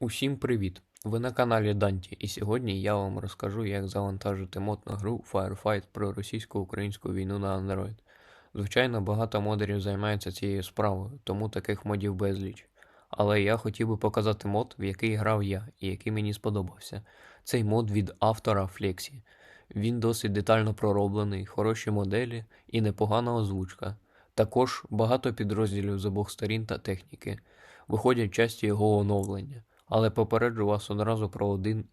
Усім привіт! Ви на каналі Данті, і сьогодні я вам розкажу, як завантажити мод на гру Firefight про російсько-українську війну на Android. Звичайно, багато модерів займаються цією справою, тому таких модів безліч. Але я хотів би показати мод, в який грав я і який мені сподобався. Цей мод від автора Flexi. Він досить детально пророблений, хороші моделі і непогана озвучка. Також багато підрозділів з обох сторін та техніки. Виходять часті його оновлення. Але попереджу вас одразу про один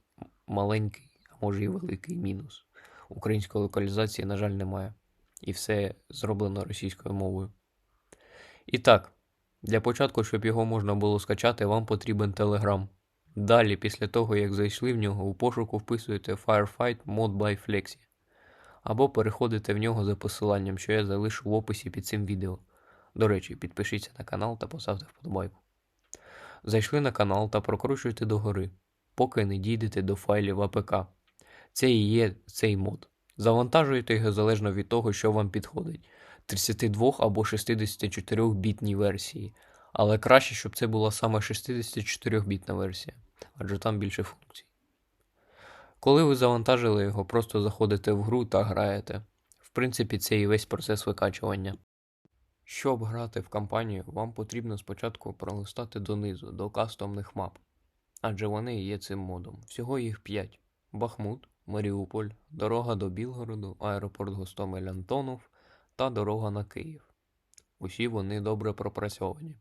маленький, а може і великий мінус. Української локалізації, на жаль, немає. І все зроблено російською мовою. І так, для початку, щоб його можна було скачати, вам потрібен Telegram. Далі, після того, як зайшли в нього, у пошуку вписуєте Firefight Mod by Flexi. Або переходите в нього за посиланням, що я залишу в описі під цим відео. До речі, підпишіться на канал та поставте вподобайку. Зайшли на канал та прокручуйте догори, поки не дійдете до файлів APK. Це і є цей мод. Завантажуєте його залежно від того, що вам підходить. 32 або 64 бітній версії. Але краще, щоб це була саме 64 бітна версія, адже там більше функцій. Коли ви завантажили його, просто заходите в гру та граєте. В принципі, це і весь процес викачування. Щоб грати в кампанію, вам потрібно спочатку пролистати донизу до кастомних мап, адже вони є цим модом. Всього їх 5: Бахмут, Маріуполь, дорога до Білгороду, аеропорт Гостомель Антонов та дорога на Київ. Усі вони добре пропрацьовані.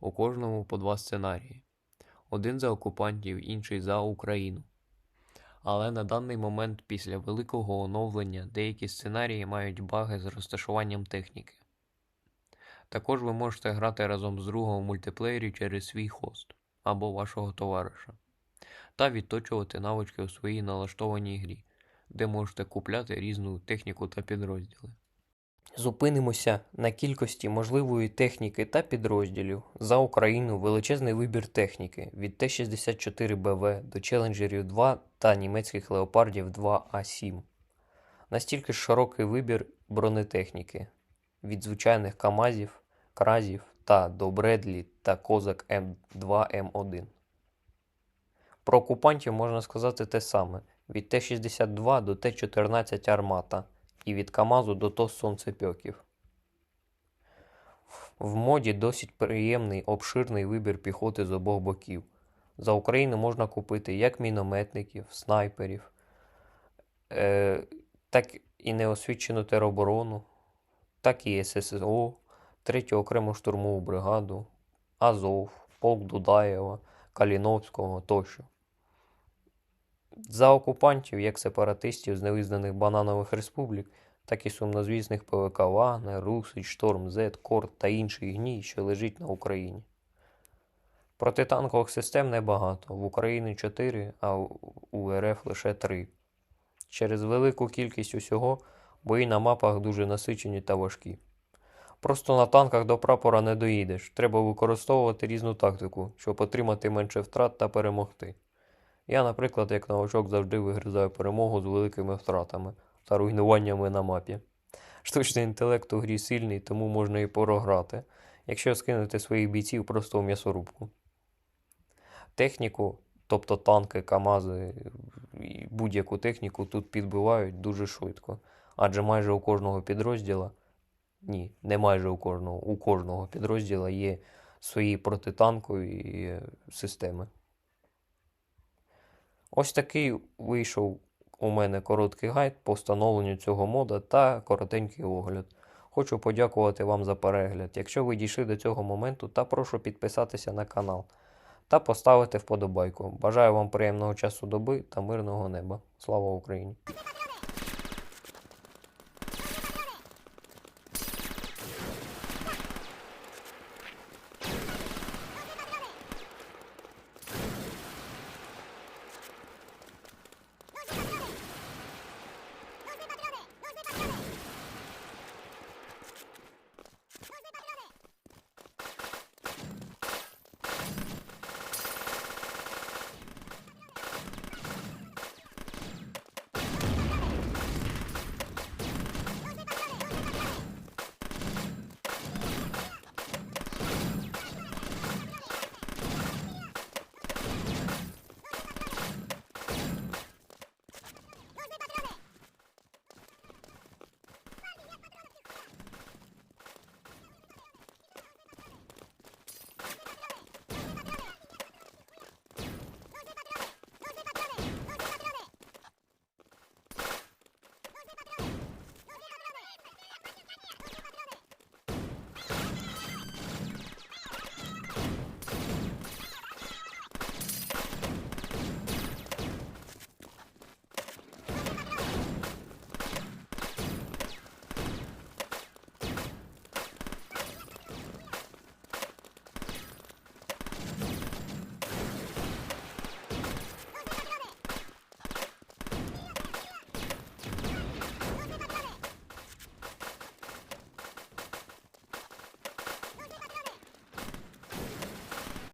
У кожному по два сценарії: один за окупантів, інший за Україну. Але на даний момент, після великого оновлення, деякі сценарії мають баги з розташуванням техніки. Також ви можете грати разом з другом в мультиплеєрі через свій хост або вашого товариша та відточувати навички у своїй налаштованій грі, де можете купляти різну техніку та підрозділи. Зупинимося на кількості можливої техніки та підрозділів. За Україну величезний вибір техніки від Т-64БВ до Челенджерів 2 та німецьких леопардів 2А7. Настільки широкий вибір бронетехніки від звичайних КАМАЗів, Кразів та до Бредлі та Козак М2М1. Про окупантів можна сказати те саме: від Т-62 до Т-14 Армата і від КАМАЗу до ТОС Сонцепьоків. В моді досить приємний обширний вибір піхоти з обох боків. За Україну можна купити як мінометників, снайперів, е, так і неосвічену тероборону, так і ССО, 3 окрему штурмову бригаду, Азов, полк Дудаєва, Каліновського тощо. За окупантів, як сепаратистів з невизнаних бананових республік, так і сумнозвісних ПВК Вагнер, Русич, Шторм Зет, Корт та інший гній, що лежить на Україні. Протитанкових систем небагато. В Україні 4, а у РФ лише 3. Через велику кількість усього бої на мапах дуже насичені та важкі. Просто на танках до прапора не доїдеш. Треба використовувати різну тактику, щоб отримати менше втрат та перемогти. Я, наприклад, як новачок завжди вигризаю перемогу з великими втратами та руйнуваннями на мапі. Штучний інтелект у грі сильний, тому можна і програти, якщо скинути своїх бійців просто в м'ясорубку. Техніку, тобто танки, КАМАЗи будь-яку техніку тут підбивають дуже швидко, адже майже у кожного підрозділа, ні, не майже у кожного, у кожного підрозділа є свої протитанкові системи. Ось такий вийшов у мене короткий гайд по встановленню цього мода та коротенький огляд. Хочу подякувати вам за перегляд. Якщо ви дійшли до цього моменту, та прошу підписатися на канал та поставити вподобайку. Бажаю вам приємного часу доби та мирного неба. Слава Україні!